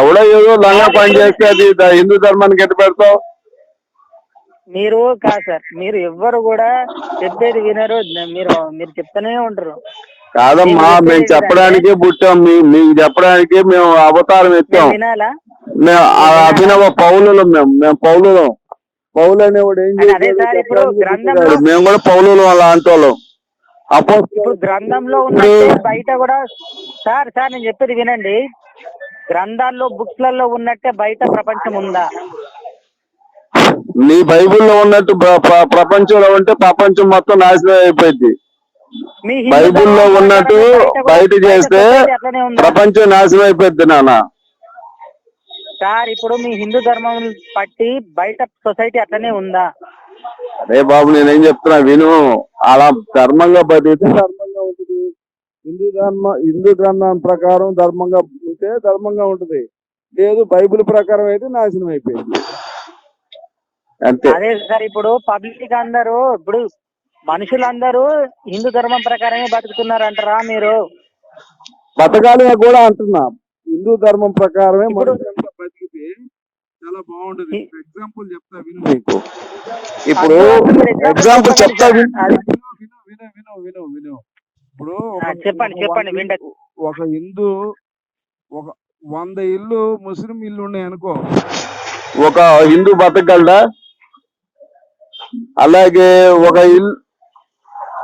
ఎవడో ఏదో లంగా పని చేస్తే అది హిందూ ధర్మానికి ఎట్టు పెడతావు? మీరు కాదు సార్ మీరు ఎవ్వరు కూడా చెప్పేది వినరు మీరు మీరు చెప్తూనే ఉంటారు. కాదమ్మా మేము చెప్పడానికి పుట్టాం మీకు చెప్పడానికి మేము అవతారం ఎత్తాం. మేము అభినవ పౌలులం మేము మేము పౌలులం పౌలు అనేవాడు ఏం పుట్టాడు. మేము కూడా పౌలులం అలాంటి వాళ్ళం. ఇప్పుడు గ్రంథంలో ఉన్నట్టే బయట కూడా సార్ సార్ నేను చెప్పేది వినండి. గ్రంథాల్లో బుక్స్లలో ఉన్నట్టే బయట ప్రపంచం ఉందా? నీ బైబిల్లో ఉన్నట్టు ప్ర- ప్ర- ప్రపంచంలో ఉంటే ప్రపంచం మొత్తం నాశనం అయిపోయింది. బైబిల్లో ఉన్నట్టు బయట చేస్తే? ప్రపంచం నాశనం అయిపోద్ది నాన్న. సార్ ఇప్పుడు మీ హిందూ ధర్మం పట్టి బయట సొసైటీ అట్లనే ఉందా? అదే బాబు నేనేం చెప్తున్నా విను. అలా ధర్మంగా బతికితే ధర్మంగా ఉంటుంది. హిందూ ధర్మ హిందూ గ్రంథం ప్రకారం ధర్మంగా ఉంటే ధర్మంగా ఉంటుంది. లేదు బైబిల్ ప్రకారం అయితే నాశనం అయిపోయింది. అంతే. అదే సార్ ఇప్పుడు పబ్లిక్ అందరూ ఇప్పుడు మనుషులందరూ హిందూ ధర్మం ప్రకారమే బతుకుతున్నారు అంటారా మీరు? బతకాలి కూడా అంటున్నా. హిందూ ధర్మం ప్రకారమే మనుషులంతా బతికితే చాలా బాగుంటది. ఎగ్జాంపుల్ చెప్తా విను నీకు ఇప్పుడు ఎగ్జాంపుల్ చెప్తా. విను. విను విను విను విను ఇప్పుడు చెప్పండి, చెప్పండి, ఒక హిందూ ఒక వంద ఇల్లు ముస్లిం ఇల్లు ఉన్నాయి అనుకో. ఒక హిందూ బతకగలడా? అలాగే ఒక ఇల్లు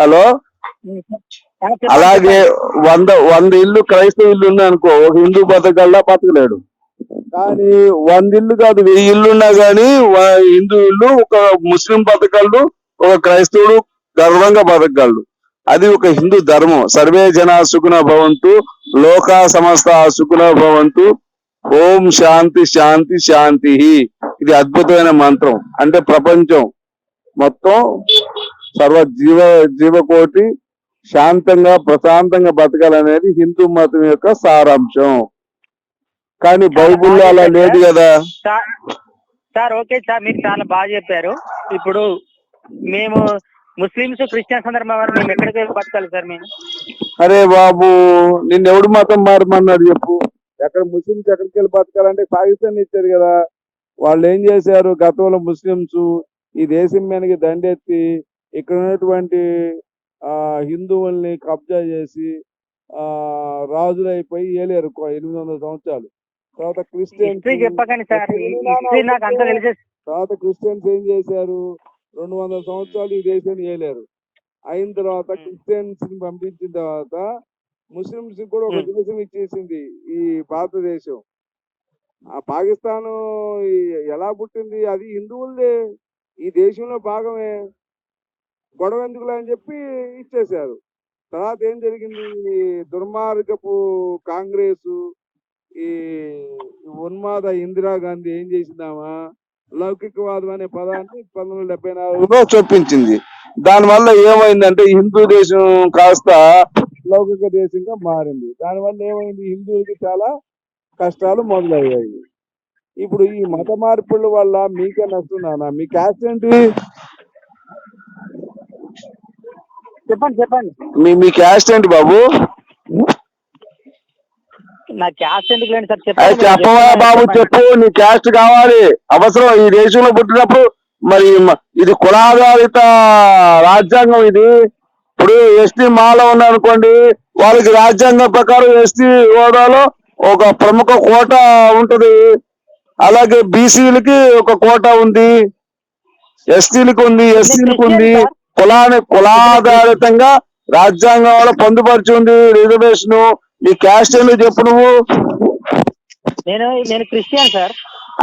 హలో? అలాగే వంద వంద ఇల్లు క్రైస్తవ ఇల్లు ఉన్నాయి అనుకో ఒక హిందూ బతకగలడా? బతకలేడు. కానీ వంద ఇల్లు కాదు వెయ్యి ఇల్లు ఉన్నా గానీ హిందూ ఇల్లు ఒక ముస్లిం బతకగలడు ఒక క్రైస్తవుడు గర్వంగా బతకగలడు. అది ఒక హిందూ ధర్మం. సర్వే జన సుగుణ భవంతు. లోకా సమస్త సుఖన భవంతు. ఓం శాంతి శాంతి శాంతి. ఇది అద్భుతమైన మంత్రం. అంటే ప్రపంచం మొత్తం సర్వ జీవ జీవకోటి శాంతంగా ప్రశాంతంగా బతకాలనేది హిందూ మతం యొక్క సారాంశం. కానీ బైబుల్లో అలా లేదు కదా. సార్ సార్ ఓకే సార్ మీరు చాలా బాగా చెప్పారు. ఇప్పుడు మేము ముస్లిమ్స్ క్రిస్టియన్స్ అందరం మేము ఎక్కడికి బతకాలి సార్ మేము? అరే బాబు నిన్ను ఎవడు మతం మారమన్నాడు చెప్పు. ఎక్కడ ముస్లింస్ ఎక్కడికి వెళ్ళి బతకాలంటే పాకిస్తాన్ ఇచ్చారు కదా. వాళ్ళు ఏం చేశారు? గతంలో ముస్లింస్ ఈ దేశం మీదకి దండెత్తి ఇక్కడ ఉన్నటువంటి ఆ హిందువుల్ని కబ్జా చేసి ఆ రాజులు అయిపోయి ఏలేరు ఎనిమిది వందల సంవత్సరాలు. తర్వాత క్రిస్టియన్స్ తర్వాత క్రిస్టియన్స్ ఏం చేశారు? రెండు వందల సంవత్సరాలు ఈ దేశాన్ని ఏలారు. అయిన తర్వాత. క్రిస్టియన్స్ని పంపించిన తర్వాత ముస్లింస్ కూడా ఒక. దేశం ఇచ్చేసింది ఈ భారతదేశం. ఆ పాకిస్తాన్ ఎలా పుట్టింది? అది హిందువులదే. ఈ దేశంలో భాగమే. గొడవ ఎందుకులే అని చెప్పి ఇచ్చేశారు. తర్వాత ఏం జరిగింది? ఈ దుర్మార్గపు కాంగ్రెస్ ఈ ఉన్మాద ఇందిరాగాంధీ ఏం చేసిందామా? లౌకికవాదం అనే పదాన్ని పంతొమ్మిది వందల డెబ్బై నాలుగులో చొప్పించింది. దానివల్ల ఏమైందంటే హిందూ దేశం కాస్త లౌకిక దేశంగా మారింది. దానివల్ల ఏమైంది? హిందువులకి చాలా కష్టాలు మొదలయ్యాయి. ఇప్పుడు ఈ మత మార్పుల వల్ల మీకే నష్టం నాన్న. మీ క్యాస్ట్ ఏంటి? చెప్పండి చెప్పండి. మీ మీ క్యాస్ట్ ఏంటి బాబు? నా క్యాస్ట్ ఎందుకు లేండి సార్? చెప్పవా బాబు చెప్పు. నీ క్యాస్ట్ కావాలి. అవసరం ఈ దేశంలో పుట్టినప్పుడు మరి ఇది కులాధారిత రాజ్యాంగం ఇది. ఇప్పుడు ఎస్టీ మాలో ఉన్నారనుకోండి వాళ్ళకి రాజ్యాంగం ప్రకారం ఎస్టీ హోదాలో ఒక ప్రముఖ కోట ఉంటది. అలాగే బీసీలకి ఒక కోట ఉంది. ఎస్టీలకు ఉంది ఎస్సీలకు ఉంది కులాన్ని కులాధారితంగా రాజ్యాంగంలో పొందుపరిచి ఉంది రిజర్వేషన్. నీ క్యాస్ట్ ఏంటో చెప్పు నువ్వు. నేను నేను క్రిస్టియన్ సార్.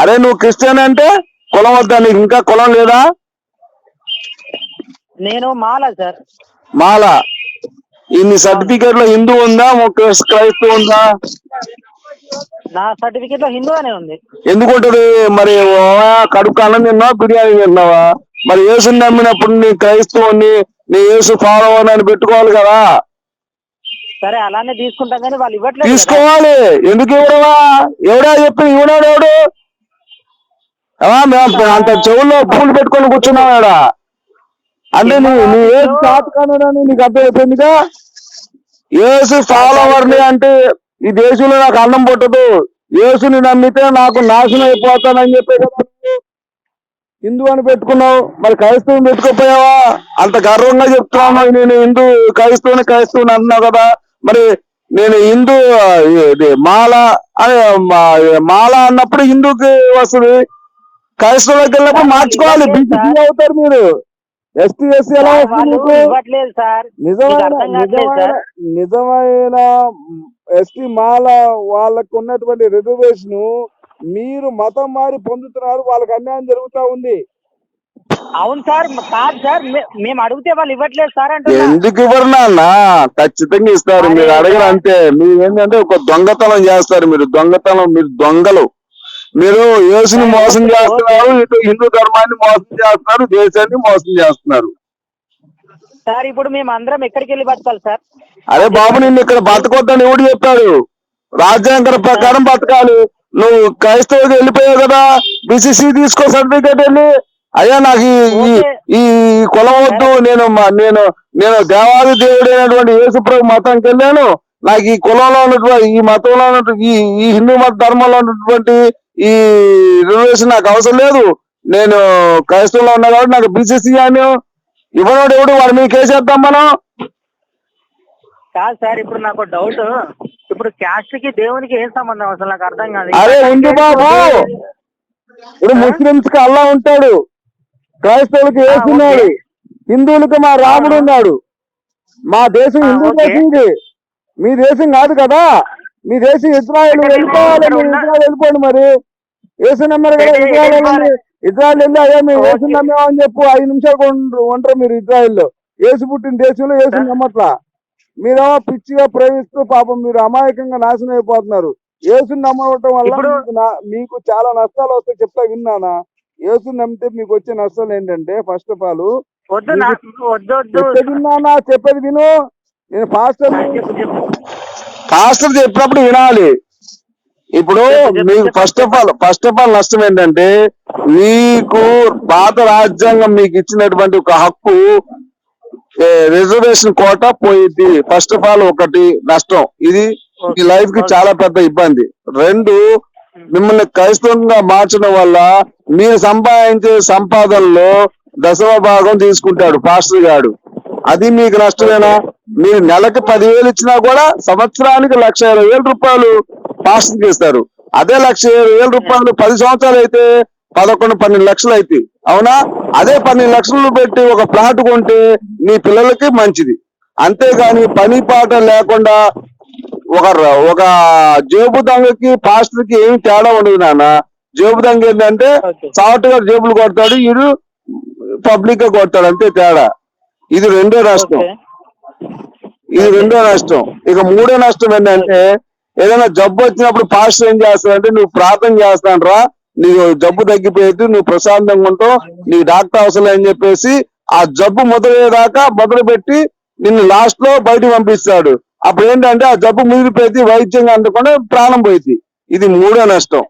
అరే నువ్వు క్రిస్టియన్ అంటే? కులం వద్దా నీకు? ఇంకా కులం లేదా? నేను మాల సార్. మాల. ఇన్ని సర్టిఫికేట్లో హిందూ ఉందా? క్రైస్- క్రైస్తవ ఉందా? నా సర్టిఫికేట్లో హిందూ అనే ఉంది ఎందుకు ఉంటది మరి కడుపు అన్నం తిన్నావా? బిర్యానీ తిన్నావా? మరి యేసుని నమ్మినప్పుడు నీ క్రైస్తవుని నీ యేసు ఫాలో అని పెట్టుకోవాలి కదా. సరే అలానే తీసుకుంటాం కానీ వాళ్ళు ఇవ్వట్లేదు. తీసుకోవాలి. ఎందుకు ఇవ్వడమా? ఎవడా చెప్పి ఇవ్వడాడు ఎవడు అంత చెవుల్లో పూలు పెట్టుకొని కూర్చున్నావు ఆడ. అంటే నువ్వు నువ్వు ఏసు తాతకానని నీకు అర్థమైపోయిందిగా? ఏసు ఫాలోవర్ని అంటే ఈ దేశంలో నాకు అన్నం పుట్టదు. యేసుని నమ్మితే నాకు నాశనం అయిపోతానని చెప్పే హిందూ అని పెట్టుకున్నావు. మరి క్రైస్తవం పెట్టుకోపోయావా? అంత గర్వంగా చెప్తున్నావు నేను హిందూ క్రైస్తవుని క్రైస్తవుని అంటున్నావు కదా. మరి నేను హిందూ ఇది మాల అదే మా- మాల అన్నప్పుడు హిందూకి వస్తుంది. క్రైస్తవులకు వెళ్ళినప్పుడు మార్చుకోవాలి. బీసీ అవుతారు మీరు. ఎస్టీ ఎస్సీ ఎలా నిజమైన నిజమైన ఎస్టీ మాల వాళ్ళకు ఉన్నటువంటి రిజర్వేషన్ మీరు మతం మారి పొందుతున్నారు. వాళ్ళకి అన్యాయం జరుగుతా ఉంది. అవును సార్ కాదు సార్. మేము అడిగితే వాళ్ళు ఇవ్వట్లేదు సార్ అంటున్నా. ఎందుకు ఇవ్వరు నాన్న? ఖచ్చితంగా ఇస్తారు. మీరు అడగరు. అంతే. మీరు ఏంటంటే ఒక దొంగతనం చేస్తారు మీరు. దొంగతనం మీరు దొంగలు. మీరు యేసుని మోసం చేస్తున్నారు ఇటు హిందూ ధర్మాన్ని మోసం చేస్తున్నారు దేశాన్ని మోసం చేస్తున్నారు. సార్ ఇప్పుడు మేము అందరం ఎక్కడికి వెళ్ళి బతకాలి సార్? అరే బాబు నిన్ను ఇక్కడ బతకొద్దని ఎవడు చెప్పాడు? రాజ్యాంగం ప్రకారం బతకాలి. నువ్వు క్రైస్తవుడికి వెళ్ళిపోయావు కదా బిసిసి తీసుకో సర్టిఫికేట్ వెళ్ళి. అయ్యా నాకు ఈ ఈ- కులం వద్దు నేను నేను నేను దేవాది దేవుడైనటువంటి యేసుప్రభు మతంకి వెళ్ళాను. నాకు ఈ కులంలో ఉన్నటువంటి ఈ మతంలో ఉన్నటువంటి ఈ ఈ హిందూ మత ధర్మంలో ఉన్నటువంటి ఈ రిజర్వేషన్ నాకు అవసరం లేదు. నేను క్రైస్తవులో ఉన్నా కాబట్టి నాకు బీసీసీ అని ఇవ్వనోడు ఎవడు? వాడి మీద కేసేద్దాం మనం. కాదు సార్ ఇప్పుడు నాకు డౌట్ ఇప్పుడు క్యాస్ట్కి దేవునికి ఏం సంబంధం అసలు? నాకు అర్థం కాదు. అరే ఉంది బాబు. ఇప్పుడు ముస్లింస్కి అల్లా ఉంటాడు. క్రైస్తవులకి వేసున్నాడు. హిందువులకి మా రాముడు ఉన్నాడు. మా దేశం హిందూ. దేశం ఇది మీ దేశం కాదు కదా. మీ దేశం ఇజ్రాయెల్ వెళ్ళిపోవాలి మీరు ఇజ్రాయెల్ వెళ్ళిపోండి మరి. యేసు నమ్మరు కదా ఇజ్రాయెల్ వెళ్ళిపోవాలి. వెళ్ళి ఇజ్రాయెల్ వెళ్ళి అయ్యా మేము. యేసు నమ్మేమని చెప్పు ఐదు నిమిషాలు ఉంటారు మీరు ఇజ్రాయెల్లో యేసు పుట్టిన దేశంలో సార్. నమ్మట్లా. మీరేమో పిచ్చిగా ప్రేమిస్తూ పాపం మీరు అమాయకంగా నాశనం అయిపోతున్నారు. యేసుని నమ్మటం వల్ల మీకు చాలా నష్టాలు వస్తాయి చెప్తా విన్నానా? యేసుని నమ్మితే మీకు వచ్చే నష్టాలు ఏంటంటే ఫస్ట్ ఆఫ్ ఆల్ చెప్పేది విన్నానా? చెప్పేది విను. నేను చెప్పు. పాస్టర్ చెప్పినప్పుడు వినాలి. ఇప్పుడు మీకు first of all first of all నష్టం ఏంటంటే మీకు పాత రాజ్యాంగం మీకు ఇచ్చినటువంటి ఒక హక్కు రిజర్వేషన్ కోట పోయింది. ఫస్ట్ ఆఫ్ ఆల్ ఒకటి నష్టం. ఇది మీ లైఫ్కి చాలా పెద్ద ఇబ్బంది. రెండు మిమ్మల్ని క్రైస్తవంగా మార్చడం వల్ల మీరు సంపాదించే సంపాదనలో దశమ భాగం తీసుకుంటాడు పాస్టర్ గాడు. అది మీకు నష్టమేనా? మీరు నెలకి పదివేలు ఇచ్చినా కూడా సంవత్సరానికి లక్ష ఇరవై వేల రూపాయలు పాస్టర్కి ఇస్తారు. అదే లక్ష ఇరవై వేల రూపాయలు పది సంవత్సరాలు అయితే పదకొండు పన్నెండు లక్షలు అయితే. అవునా? అదే పన్నెండు లక్షలు పెట్టి ఒక ప్లాట్ కొంటే మీ పిల్లలకి మంచిది. అంతేగాని పని పాట లేకుండా ఒక ఒక జేబు దొంగకి పాస్టర్కి ఏమి తేడా ఉండదు నాన్న. జేబు దొంగ ఏంటంటే. సాఫ్ట్వేర్ జేబులు కొడతాడు ఇది పబ్లిక్గా కొడతాడు అంతే తేడా. ఇది రెండో నష్టం ఓకే ఇది రెండో నష్టం ఇక మూడో నష్టం ఏంటంటే ఏదైనా జబ్బు వచ్చినప్పుడు పాస్టర్ ఏం చేస్తాడంటే నువ్వు ప్రార్థన చేస్తాను రా నీకు జబ్బు తగ్గిపోయేది నువ్వు ప్రశాంతంగా ఉంటావు నీకు డాక్టర్ అవసరం అని చెప్పేసి ఆ జబ్బు మొదలయ్యేదాకా మొదలు పెట్టి నిన్ను లాస్ట్లో బయటకు పంపిస్తాడు. అప్పుడు ఏంటంటే ఆ జబ్బు ముదిరిపోయి వైద్యంగా అందకుండా ప్రాణం పోయింది. ఇది మూడో నష్టం.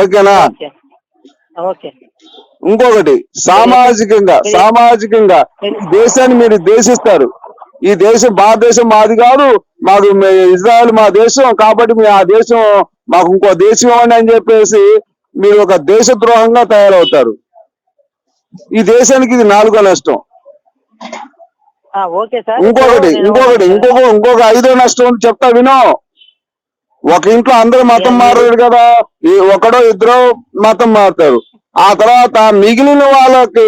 ఓకేనా? ఓకే. ఓకే. ఇంకొకటి సామాజికంగా సామాజికంగా దేశాన్ని మీరు దేశిస్తారు ఈ దేశం భారతదేశం మాది కాదు మాకు మే- ఇజ్రాయెల్ మా దేశం కాబట్టి మీ ఆ దేశం మాకు ఇంకో దేశం అని చెప్పేసి మీరు ఒక దేశద్రోహంగా తయారవుతారు. ఈ దేశానికి ఇది నాలుగో నష్టం. ఇంకొకటి ఇంకొకటి ఇంకొక ఇంకొక ఐదో నష్టం చెప్తా వినో. ఒక ఇంట్లో అందరూ మతం మారారు కదా ఒకడో ఇద్దరు మతం మారుతారు. ఆ తర్వాత మిగిలిన వాళ్ళకి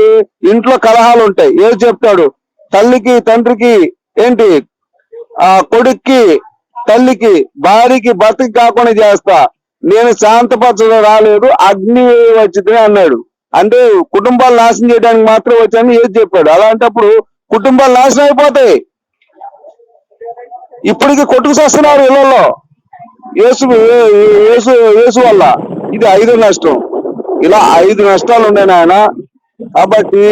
ఇంట్లో కలహాలు ఉంటాయి. ఏం చెప్తాడు? తల్లికి తండ్రికి ఏంటి? ఆ కొడుక్కి తల్లికి భార్యకి భర్తకి కాకుండా చేస్తా. నేను శాంతపరచడం రాలేదు అగ్ని వచ్చింది అన్నాడు. అంటే కుటుంబాలు నాశనం చేయడానికి మాత్రం వచ్చాను ఏది చెప్పాడు? అలాంటప్పుడు కుటుంబాలు నాశనం అయిపోతాయి. ఇప్పటికి కొట్టుకు చేస్తున్నారు ఇళ్ళలో యేసు యేసు యేసు వల్ల. ఇది ఐదు నష్టం. ఇలా ఐదు నష్టాలు ఉన్నాయి నాయన. కాబట్టి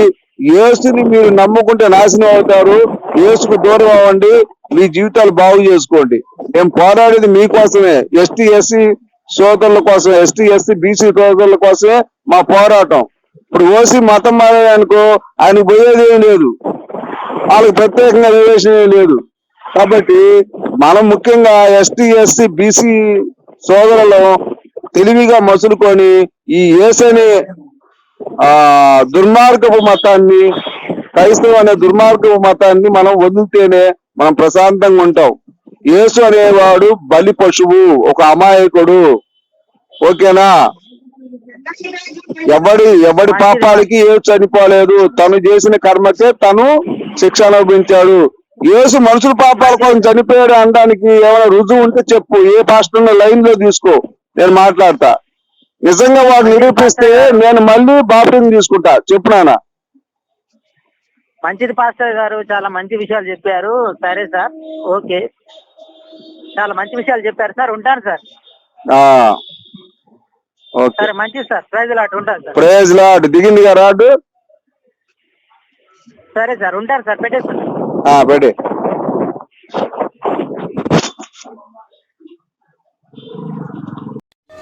ఏసుని మీరు నమ్ముకుంటే నాశనం అవుతారు. ఏసుకు దూరం అవ్వండి. మీ జీవితాలు బాగు చేసుకోండి. మేము పోరాడేది మీకోసమే. ఎస్టీ ఎస్సీ సోదరుల కోసం ఎస్టీ ఎస్సీ బీసీ సోదరుల కోసమే మా పోరాటం. ఇప్పుడు ఓసీ మతం మారాడనుకో ఆయన పోయేది ఏం లేదు. వాళ్ళకి ప్రత్యేకంగా రిలేషన్ ఏం లేదు. కాబట్టి మనం ముఖ్యంగా ఎస్టీ ఎస్సీ బీసీ సోదరులు తెలివిగా మసులుకొని ఈ ఏసని ఆ దుర్మార్గపు మతాన్ని క్రైస్తవం అనే దుర్మార్గపు మతాన్ని మనం వదిలితేనే మనం ప్రశాంతంగా ఉంటాం. యేసు అనేవాడు బలి పశువు ఒక అమాయకుడు. ఓకేనా? ఎవడి ఎవడి పాపాలకి ఏ చనిపోలేదు. తను చేసిన కర్మకే తను శిక్ష అనుభవించాడు. యేసు మనుషుల పాపాల కోసం చనిపోయాడు అనడానికి ఏమైనా రుజువు ఉంటే చెప్పు. ఏ పాస్టర్ లైన్లో తీసుకో. నేను మాట్లాడతా. నిజంగా వాడు నిరూపిస్తే నేను మళ్ళీ బాప్టిజం తీసుకుంటా. చెప్పు నాన్న. మంచిది పాస్టర్ గారు చాలా మంచి విషయాలు చెప్పారు. సరే సార్ ఓకే. చాలా మంచి విషయాలు చెప్పారు సార్ ఉంటాను సార్. సరే మంచిది సార్. ప్రైజ్ లాట్ ఉంటాను సార్. ప్రేజ్ లాడ్ దిగింది కదా రాడు సరే సార్ ఉంటాను సార్ పెట్టేస్తాను. పెట్టే.